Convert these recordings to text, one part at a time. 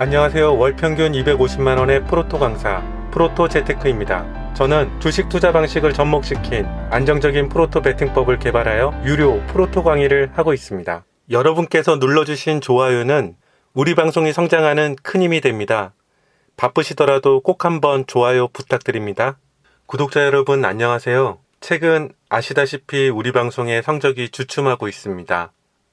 안녕하세요. 월 평균 250만원의 프로토 강사, 프로토 재테크입니다. 저는 주식 투자 방식을 접목시킨 안정적인 프로토 베팅법을 개발하여 유료 프로토 강의를 하고 있습니다. 여러분께서 눌러주신 좋아요는 우리 방송이 성장하는 큰 힘이 됩니다. 바쁘시더라도 꼭 한번 좋아요 부탁드립니다. 구독자 여러분 안녕하세요. 최근 아시다시피 우리 방송의 성적이 주춤하고 있습니다.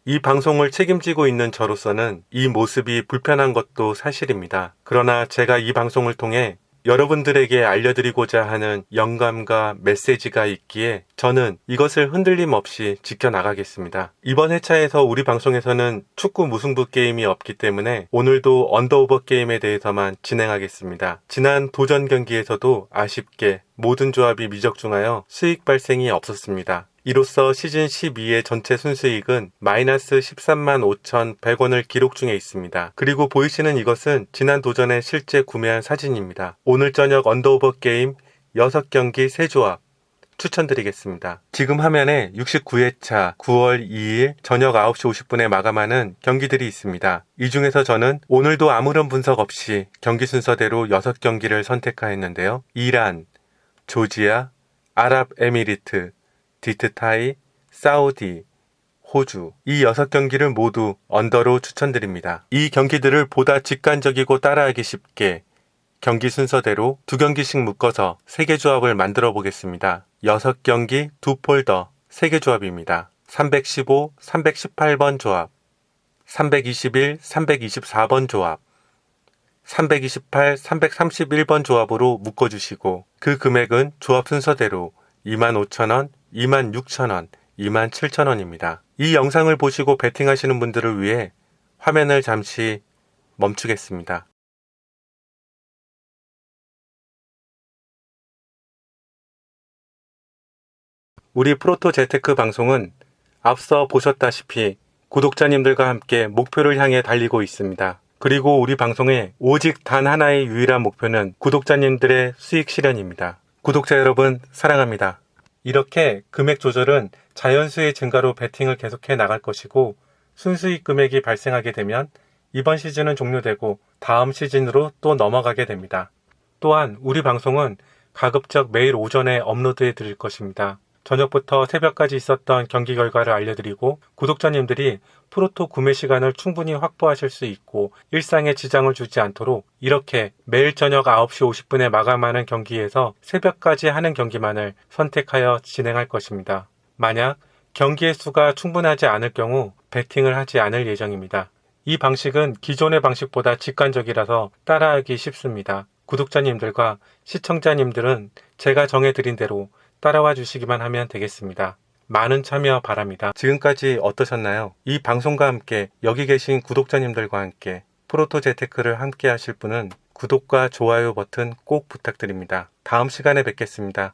이 방송을 책임지고 있는 저로서는 이 모습이 불편한 것도 사실입니다. 그러나 제가 이 방송을 통해 여러분들에게 알려드리고자 하는 영감과 메시지가 있기에 저는 이것을 흔들림 없이 지켜나가겠습니다. 이번 회차에서 우리 방송에서는 축구 무승부 게임이 없기 때문에 오늘도 언더오버 게임에 대해서만 진행하겠습니다. 지난 도전 경기에서도 아쉽게 모든 조합이 미적중하여 수익 발생이 없었습니다. 이로써 시즌 12의 전체 순수익은 마이너스 13만 5,100원을 기록 중에 있습니다. 그리고 보이시는 이것은 지난 도전에 실제 구매한 사진입니다. 오늘 저녁 언더오버 게임 6경기 3조합 추천드리겠습니다. 지금 화면에 69회차 9월 2일 저녁 9시 50분에 마감하는 경기들이 있습니다. 이 중에서 저는 오늘도 아무런 분석 없이 경기 순서대로 6경기를 선택하였는데요. 이란, 조지아, 아랍에미리트, 디트타이, 사우디, 호주 이 여섯 경기를 모두 언더로 추천드립니다. 이 경기들을 보다 직관적이고 따라하기 쉽게 경기 순서대로 두 경기씩 묶어서 세 개 조합을 만들어 보겠습니다. 여섯 경기 두 폴더 세 개 조합입니다. 315, 318번 조합, 321, 324번 조합, 328, 331번 조합으로 묶어주시고 그 금액은 조합 순서대로 25,000원, 26,000원, 27,000원입니다. 이 영상을 보시고 베팅하시는 분들을 위해 화면을 잠시 멈추겠습니다. 우리 프로토 재테크 방송은 앞서 보셨다시피 구독자님들과 함께 목표를 향해 달리고 있습니다. 그리고 우리 방송의 오직 단 하나의 유일한 목표는 구독자님들의 수익 실현입니다. 구독자 여러분 사랑합니다. 이렇게 금액 조절은 자연수의 증가로 베팅을 계속해 나갈 것이고 순수익 금액이 발생하게 되면 이번 시즌은 종료되고 다음 시즌으로 또 넘어가게 됩니다. 또한 우리 방송은 가급적 매일 오전에 업로드해 드릴 것입니다. 저녁부터 새벽까지 있었던 경기 결과를 알려드리고 구독자님들이 프로토 구매 시간을 충분히 확보하실 수 있고 일상에 지장을 주지 않도록 이렇게 매일 저녁 9시 50분에 마감하는 경기에서 새벽까지 하는 경기만을 선택하여 진행할 것입니다. 만약 경기의 수가 충분하지 않을 경우 베팅을 하지 않을 예정입니다. 이 방식은 기존의 방식보다 직관적이라서 따라하기 쉽습니다. 구독자님들과 시청자님들은 제가 정해드린 대로 따라와 주시기만 하면 되겠습니다. 많은 참여 바랍니다. 지금까지 어떠셨나요? 이 방송과 함께 여기 계신 구독자님들과 함께 프로토 재테크를 함께 하실 분은 구독과 좋아요 버튼 꼭 부탁드립니다. 다음 시간에 뵙겠습니다.